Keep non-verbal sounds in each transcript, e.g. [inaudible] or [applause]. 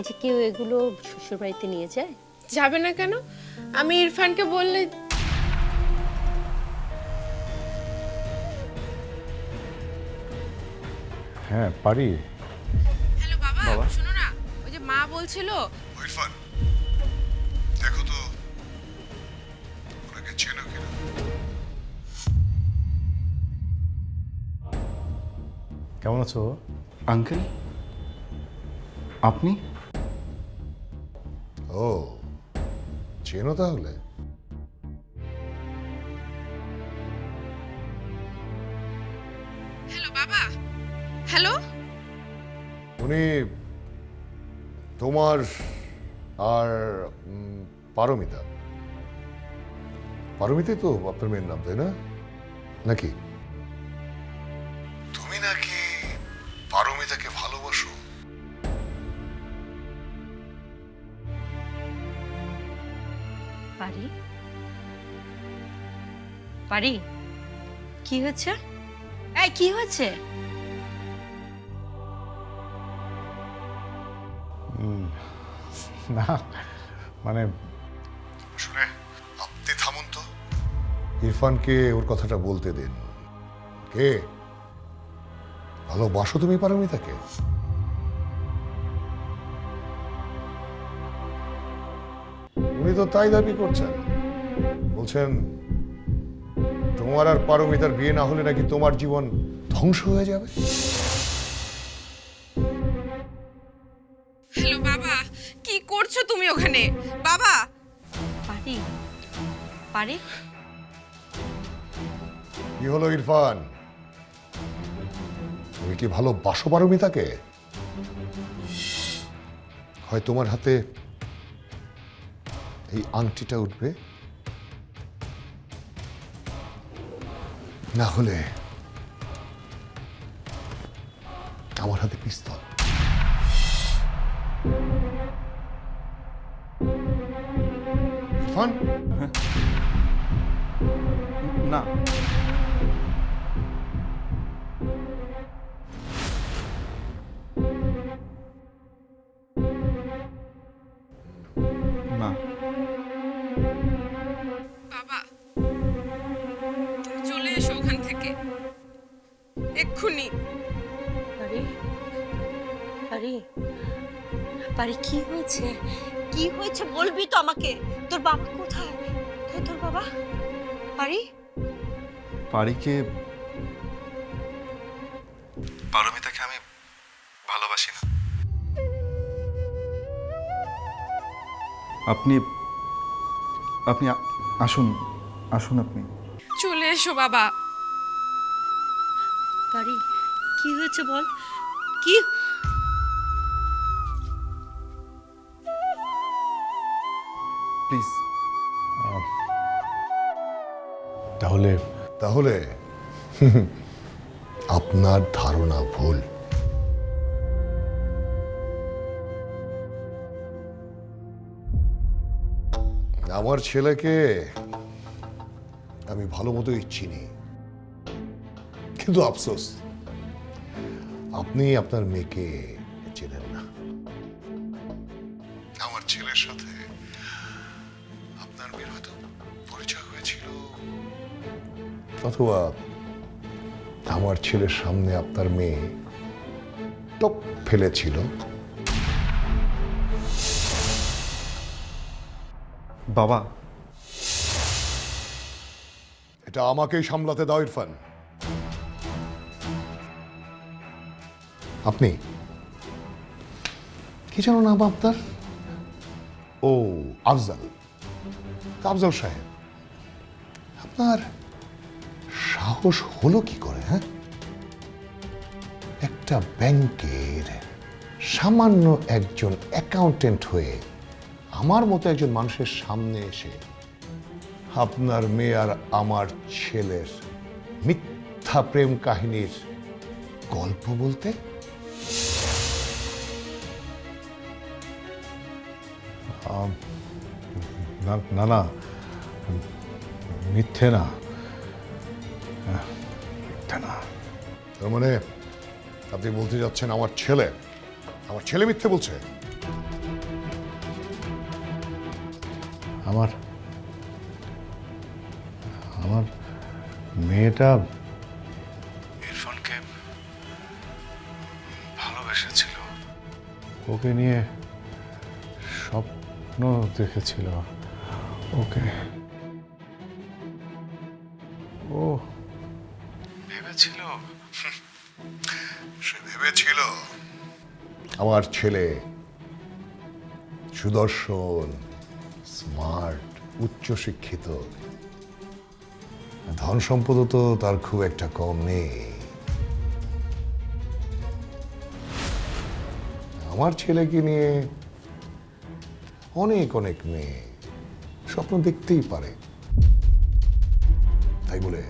এই যে কেউ এগুলো শ্বশুর বাড়িতে নিয়ে যায়? যাবে না কেন? আমি ইরফানকে বললে হ্যাঁ পারি। হ্যালো বাবা শোনো না ওই যে মা বলছিল। ইরফান দেখো তো ওনাকে চেনো কিনা? কেমন আছো আঙ্কেল আপনি? ও চেনো তাহলে। হ্যালো বাবা। হ্যালো? উনি তোমার আর পারমিতা। পারমিতাই তো আপনার মেয়ের নাম তাই না? নাকি? তুমি নাকি পারমিতাকে ভালোবাসো? পারি? পারি? কি হচ্ছে এই কি হচ্ছে না মানে শুনে আপনি থামুন তো। ইরফানকে ওর কথাটা বলতে দিন। কে? ভালোবাসো তুমি পারমিতাকে। উনি তো তাই দাবি করছেন। বলছেন তোমার আর পারমিতার বিয়ে না হলে নাকি তোমার জীবন ধ্বংস হয়ে যাবে? হ্যালো বাবা কি করছ তুমি ওখানে? বাবা! পারি। পারি? কি হলো ইরফান? তুমি কি ভালোবাসো পারমিতাকে হয় তোমার হাতে এই আংটিটা উঠবে। না হলে আমার হাতে পিস্তল। না। পারি? পারি কি হয়েছে? কি হয়েছে বলবি তো আমাকে? তোর বাবা কোথায়? কোথায় তোর বাবা? পারি? পারিকে পারমিতাকে আমি ভালোবাসি না। আপনি আপনি আসুন আসুন আপনি। চলে এসো বাবা। পারি কি হয়েছে বল? কি প্লিজ তাহলে তাহলে [laughs] আপনার ধারণা ভুল। আমার ছেলেকে আমি ভালো মতোই চিনি। কিন্তু আফসোস আপনি আপনার মেয়েকে অথবা আমার ছেলের সামনে আপনার মেয়ে টপ ফেলেছিল। বাবা। এটা আমাকেই সামলাতে দাও ইরফান। আপনি? কি জানো নাম আপনার? ও আফজাল। আফজাল সাহেব। আপনার সাহস হলো কি করে হ্যাঁ? একটা ব্যাংকের সামান্য একজন অ্যাকাউন্টেন্ট হয়ে আমার মতো একজন মানুষের সামনে এসে আপনার মেয়ে আর আমার ছেলের মিথ্যা প্রেম কাহিনীর গল্প বলতে? না না। মিথ্যে না। তার মানে আপনি বলতে যাচ্ছেন আমার ছেলে। আমার ছেলে মিথ্যে বলছে। আমার আমার মেয়েটা ইরফানকে ভালোবেসেছিল। ওকে নিয়ে স্বপ্ন দেখেছিল। ওকে আমার ছেলে, সুদর্শন স্মার্ট উচ্চশিক্ষিত। ধন সম্পদও তো তার খুব একটা কম নেই। আমার ছেলেকে নিয়ে অনেক অনেক মেয়ে স্বপ্ন দেখতেই পারে। তাই বলে,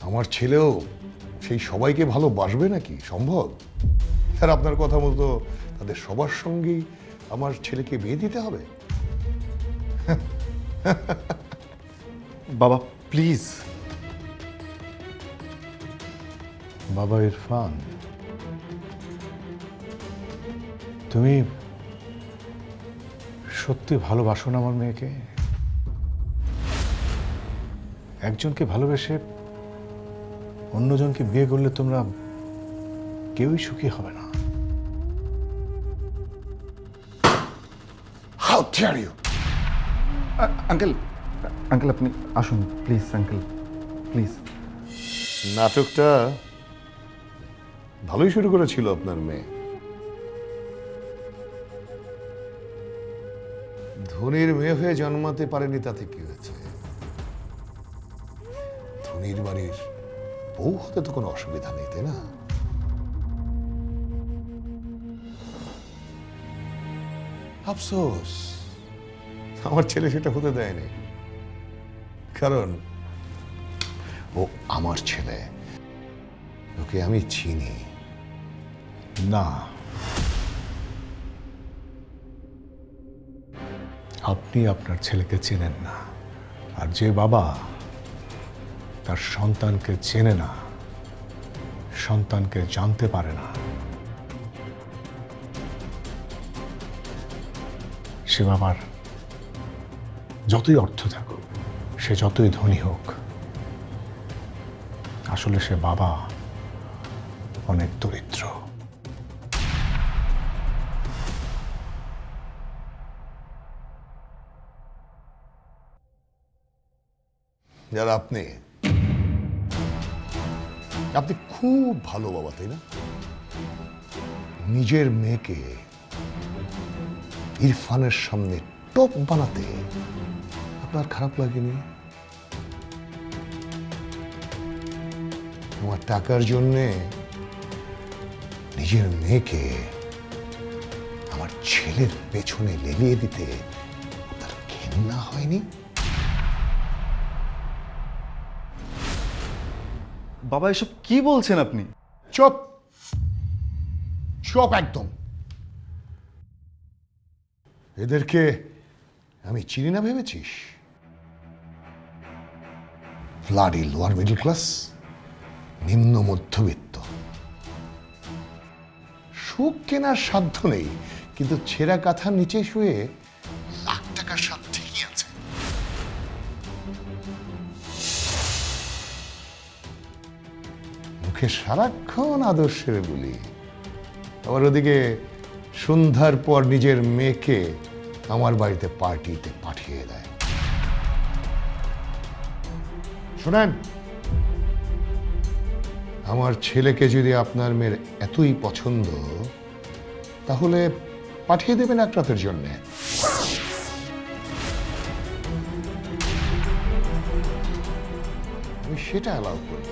আমার ছেলেও সেই সবাইকে ভালোবাসবে নাকি? সম্ভব? আর আপনার কথা মতো তাদের সবার সঙ্গেই আমার ছেলেকে বিয়ে দিতে হবে। বাবা প্লিজ। বাবা ইরফান তুমি সত্যি ভালোবাসো না আমার মেয়েকে? একজনকে ভালোবেসে অন্যজনকে বিয়ে করলে তোমরা কেউই সুখী হবে না। টিয়ার ইউ আঙ্কেল আঙ্কেল আপনি আসুন প্লিজ আঙ্কেল প্লিজ নাটকটা ভালোই শুরু করেছিল আপনার মেয়ে। ধনির মেয়ে হয়ে জন্মাতে পারেনি তাতে কি হয়েছে? ধনির বাড়ির বউ হতে তো কোনো অসুবিধা নেই তাই না? আফসোস। আমার ছেলে সেটা হতে দেয়নি। কারণ ও আমার ছেলে। ওকে আমি চিনি। না। আপনি আপনার ছেলেকে চেনেন না। আর যে বাবা তার সন্তানকে চেনে না, সন্তানকে জানতে পারে না, সে বাবার যতই অর্থ থাকুক, সে যতই ধনী হোক, আসলে সে বাবা অনেক দরিদ্র। যারা আপনি আপনি খুব ভালো বাবা, তাই না? নিজের মেয়েকে ইরফানের সামনে টপ বানাতে আপনার খারাপ লাগেনি? আমার টাকার জন্যে নিজের মেয়েকে আমার ছেলের পেছনে লেলিয়ে দিতে তার ঘেন্না হয়নি? বাবা এসব কি বলছেন আপনি? চুপ! চুপ একদম! এদেরকে আমি চিনি না ভেবেছিস? ফ্লাডি লোয়ার মিডল ক্লাস নিম্ন মধ্যবিত্ত। সুখ কেনার সাধ্য নেই, কিন্তু ছেঁড়া কাঁথার নিচে শুয়ে লাখ টাকার স্বাদ ঠিকই আছে। মুখে সারাক্ষণ আদর্শের বলি। আবার ওদিকে সন্ধ্যার পর নিজের মেয়েকে আমার বাড়িতে পার্টিতে পাঠিয়ে দেয়। শোনেন, আমার ছেলেকে যদি আপনার মেয়ের এতই পছন্দ, তাহলে পাঠিয়ে দেবেন এক রাতের জন্যে। আমি সেটা অ্যালাউ করব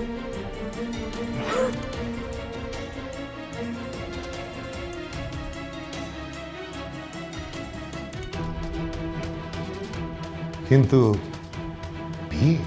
কিন্তু বিয়ে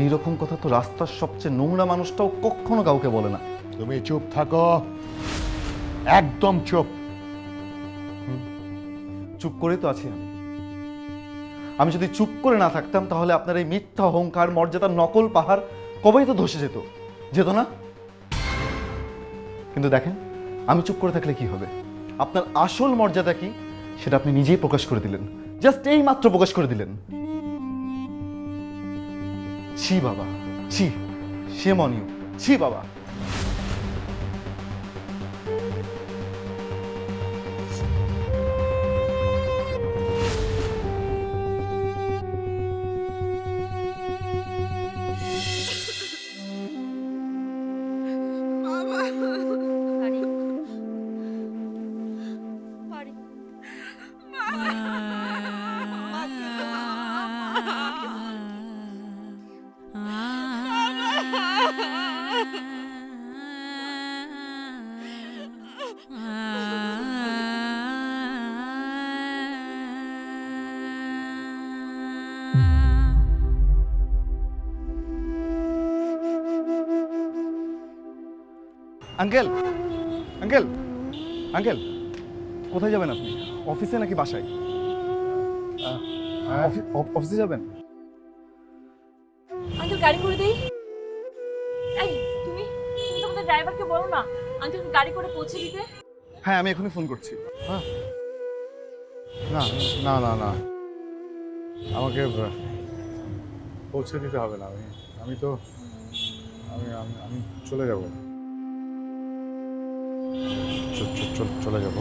এইরকম কথা তো রাস্তার সবচেয়ে নোংরা মানুষটাও কখনো কাউকে বলে না। তুমি চুপ থাকো। একদম চুপ। চুপ করে তো আছি আমি। আমি যদি চুপ করে না থাকতাম তাহলে আপনার এই মিথ্যা অহংকার মর্যাদার নকল পাহাড় কবেই তো ধসে যেত? যেত না? কিন্তু দেখেন আমি চুপ করে থাকলে কি হবে? আপনার আসল মর্যাদা কি? সেটা আপনি নিজেই প্রকাশ করে দিলেন। জাস্ট এই মাত্র প্রকাশ করে দিলেন। ছি বাবা ছি সে মনিও। ছি বাবা। আঙ্কেল আঙ্কেল আঙ্কেল কোথায় যাবেন আপনি? অফিসে নাকি বাসায়? অফিসে যাবেন? আঙ্কেল গাড়ি করে দেই। এই তুমি তুমি তোমাদের ড্রাইভারকে বলো না। আঙ্কেল গাড়ি করে পৌঁছে দিতে। হ্যাঁ আমি এখনই ফোন করছি। না না না না। আমাকে পৌঁছে দিতে হবে না। আমি আমি তো আমি আমি চলে যাব। চলে যাব।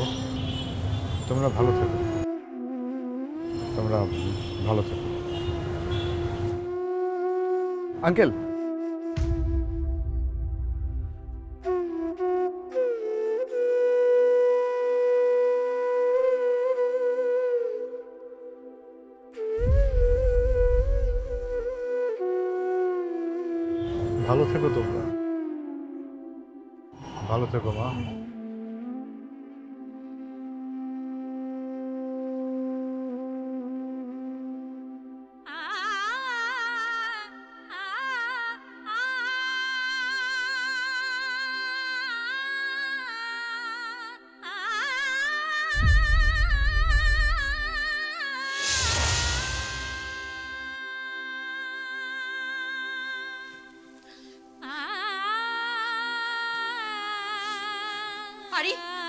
তোমরা ভালো থেকো। তোমরা ভালো থেকো। আঙ্কেল! ভালো থেকো তোমরা। ভালো থেকো, মা।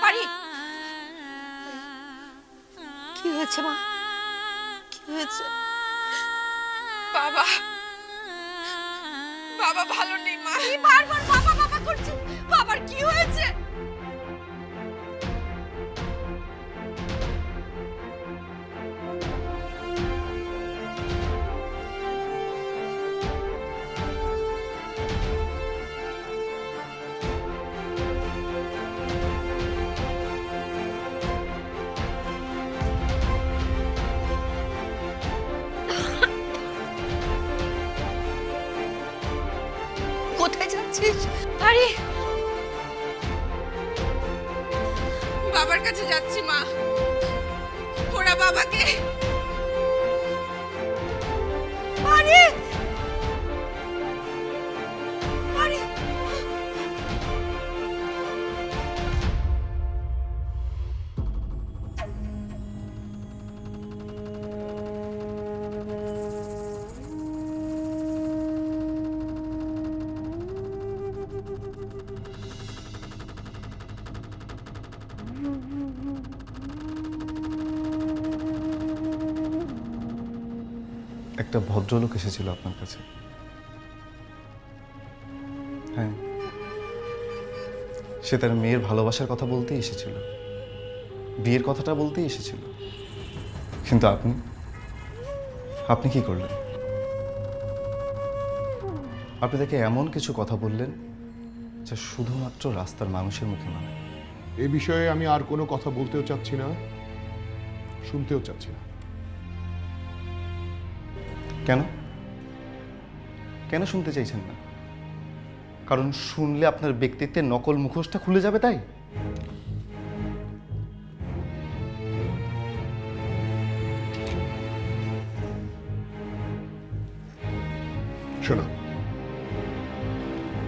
পারি কি হয়েছে মা? কি হয়েছে? বাবা। বাবা ভালো নেই মা। বারবার বাবা বাবা করছে? বাবার কি হয়েছে? আরে! বাবার কাছে যাচ্ছি মা। ওরা বাবাকে একটা ভদ্রলোক এসেছিল আপনার কাছে। হ্যাঁ। সে তার মেয়ের ভালোবাসার কথা বলতেই এসেছিল। বিয়ের কথাটা বলতেই এসেছিল। কিন্তু আপনি আপনি কি করলেন? আপনি তাকে এমন কিছু কথা বললেন যা শুধুমাত্র রাস্তার মানুষের মুখে মানে। এ বিষয়ে আমি আর কোনো কথা বলতেও চাচ্ছি না, শুনতেও চাচ্ছি না। কেন? কেন শুনতে চাইছেন না? কারণ শুনলে আপনার ব্যক্তিত্বের নকল মুখোশটা খুলে যাবে তাই? শোনো।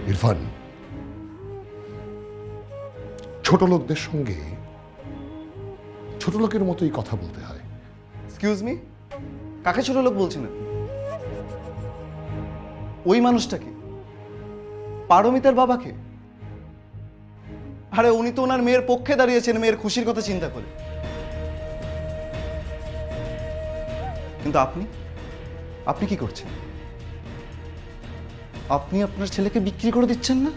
ইরফান ছোট লোকদের সঙ্গে ছোট লোকের মতোই কথা বলতে হয়। এক্সকিউজ মি কাকে ছোট লোক বলছেন আপনি? ওই মানুষটাকে? পারমিতার বাবাকে? আরে উনি তো ওনার মেয়ের পক্ষে দাঁড়িয়েছেন মেয়ের খুশির কথা চিন্তা করে। কিন্তু আপনি? আপনি কি করছেন? আপনি আপনার ছেলেকে বিক্রি করে দিচ্ছেন না?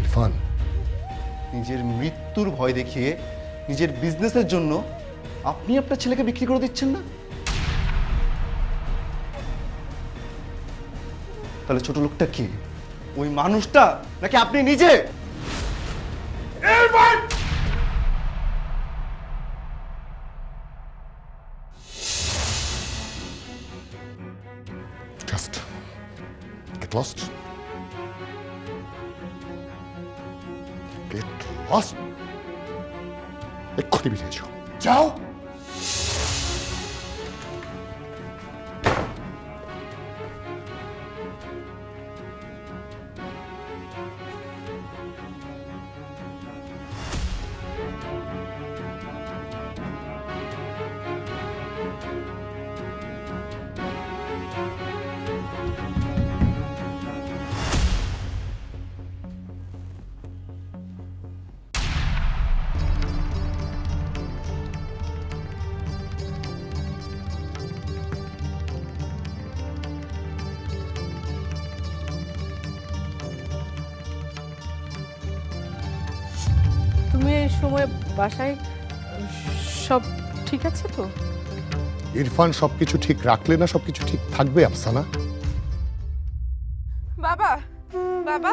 ইরফান। নিজের মৃত্যুর ভয় দেখিয়ে নিজের বিজনেসের জন্য আপনি আপনার ছেলেকে বিক্রি করে দিচ্ছেন না? তাহলে ছোট লোকটা কি? ওই মানুষটা নাকি আপনি নিজে? এক্ষুনি বেরিয়ে যাও যাও। বাসায় সব ঠিক আছে তো? ইরফান সবকিছু ঠিক রাখলে না সবকিছু ঠিক থাকবে আফসানা? বাবা বাবা? বাবা